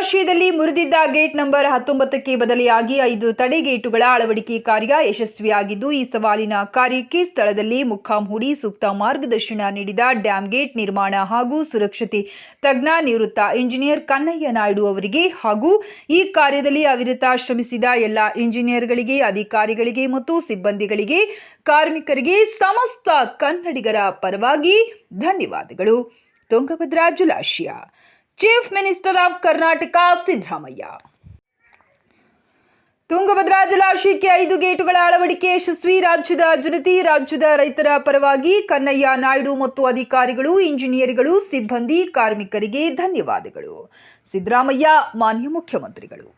ಜಿಲ್ಲಾ gate number ಹತ್ತೊಂಬತ್ತಕ್ಕೆ ಬದಲಿಯಾಗಿ ಐದು ತಡೆಗೇಟುಗಳ ಅಳವಡಿಕೆ ಕಾರ್ಯ ಯಶಸ್ವಿಯಾಗಿದ್ದು, ಈ ಸವಾಲಿನ ಕಾರ್ಯಕ್ಕೆ ಸ್ಥಳದಲ್ಲಿ ಮುಖಾಂ ಹೂಡಿ ಸೂಕ್ತ ಮಾರ್ಗದರ್ಶನ ನೀಡಿದ ಡ್ಯಾಂ ಗೇಟ್ ನಿರ್ಮಾಣ ಹಾಗೂ ಸುರಕ್ಷತೆ ತಜ್ಞ ನಿವೃತ್ತ ಇಂಜಿನಿಯರ್ ಕನ್ನಯ್ಯ ನಾಯ್ಡು ಅವರಿಗೆ ಹಾಗೂ ಈ ಕಾರ್ಯದಲ್ಲಿ ಅವಿರತ ಶ್ರಮಿಸಿದ ಎಲ್ಲ ಇಂಜಿನಿಯರ್ಗಳಿಗೆ, ಅಧಿಕಾರಿಗಳಿಗೆ ಮತ್ತು ಸಿಬ್ಬಂದಿಗಳಿಗೆ, ಕಾರ್ಮಿಕರಿಗೆ ಸಮಸ್ತ ಕನ್ನಡಿಗರ ಪರವಾಗಿ ಧನ್ಯವಾದಗಳು. ತುಂಗಭದ್ರಾ ಜಲಾಶಯ. Chief minister of Karnataka Siddaramaiah Tungabhadra ಜಲಾಶಯಕ್ಕೆ ಐದು ಗೇಟುಗಳ ಅಳವಡಿಕೆ, ಯಶಸ್ವಿ ರಾಜ್ಯದ ಜನತೆ, ರಾಜ್ಯದ ರೈತರ ಪರವಾಗಿ ಕನ್ನಯ್ಯ ನಾಯ್ಡು ಮತ್ತು ಅಧಿಕಾರಿಗಳು, ಇಂಜಿನಿಯರ್ಗಳು, ಸಿಬ್ಬಂದಿ, ಕಾರ್ಮಿಕರಿಗೆ ಧನ್ಯವಾದಗಳು. ಸಿದ್ದರಾಮಯ್ಯ, ಮಾನ್ಯ ಮುಖ್ಯಮಂತ್ರಿಗಳು.